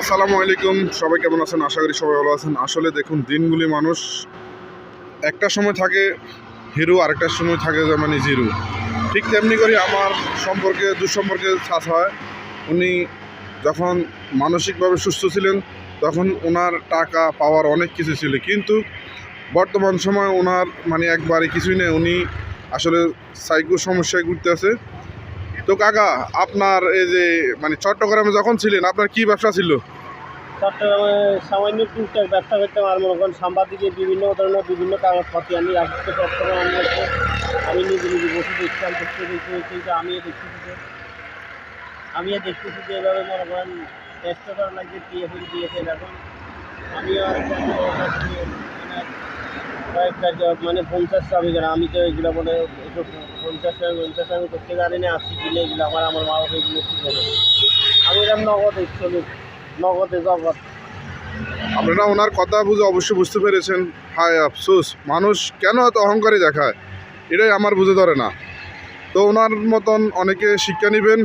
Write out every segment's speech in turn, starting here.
আসসালামু আলাইকুম। সবাই কেমন আছেন? আশা করি সবাই ভালো আছেন। আসলে দেখুন, দিনগুলি মানুষ একটা সময় থাকে হিরো, আরেকটা সময় থাকে মানে জিরো। ঠিক তেমনি করে আমার সম্পর্কে, দুঃসম্পর্কে ছাস হয়। উনি যখন মানসিকভাবে সুস্থ ছিলেন, তখন ওনার টাকা, পাওয়ার অনেক কিছু ছিল। কিন্তু বর্তমান সময় ওনার মানে একবারে কিছুই নেই। উনি আসলে সাইকো সমস্যায় ঘুরতে আছে। তো কাকা, আপনার এই যে মানে চট্টগ্রামে যখন ছিলেন, আপনার কি ব্যবসা ছিল? চট্টগ্রামে সামান্য টুকটাক ব্যবসা করতাম আর মনে করেন সাংবাদিকের বিভিন্ন ধরনের বিভিন্ন কাগজপত্র আমি রাখতে চট্টগ্রাম আমি আমি নিজে নিজে বসে দেখতাম, দেখতে দেখতে দেখতে আমিও দেখতেছি যে আমিও দেখতেছি যে এভাবে মনে করেন করা লাগছে দিয়ে দিয়েছে এখন আমিও কয়েকটা মানে পঞ্চাশ আর আমি তো এগুলো মানে পঞ্চাশ শ্রমিক পঞ্চাশ শ্রমিক করতে জানি না আসছি দিলে এগুলো আমার আমার মা বাবা এগুলো শিখে আমি এরকম নগদ শ্রমিক নগদে জগৎ। আপনারা ওনার কথা বুঝে অবশ্যই বুঝতে পেরেছেন। হায় আফসোস, মানুষ কেন এত অহংকারী দেখায়? এটাই আমার বুঝে ধরে না। তো ওনার মতন অনেকে শিক্ষা নেবেন,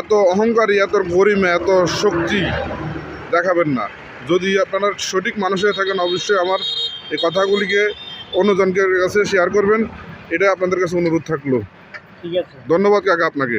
এত অহংকারী, এত গরিমে, এত শক্তি দেখাবেন না। যদি আপনারা সঠিক মানুষ হয়ে থাকেন, অবশ্যই আমার এই কথাগুলিকে অন্যজনকে কাছে শেয়ার করবেন এটা আপনাদের কাছে অনুরোধ থাকল। ঠিক আছে। ধন্যবাদ কাকা আপনাকে।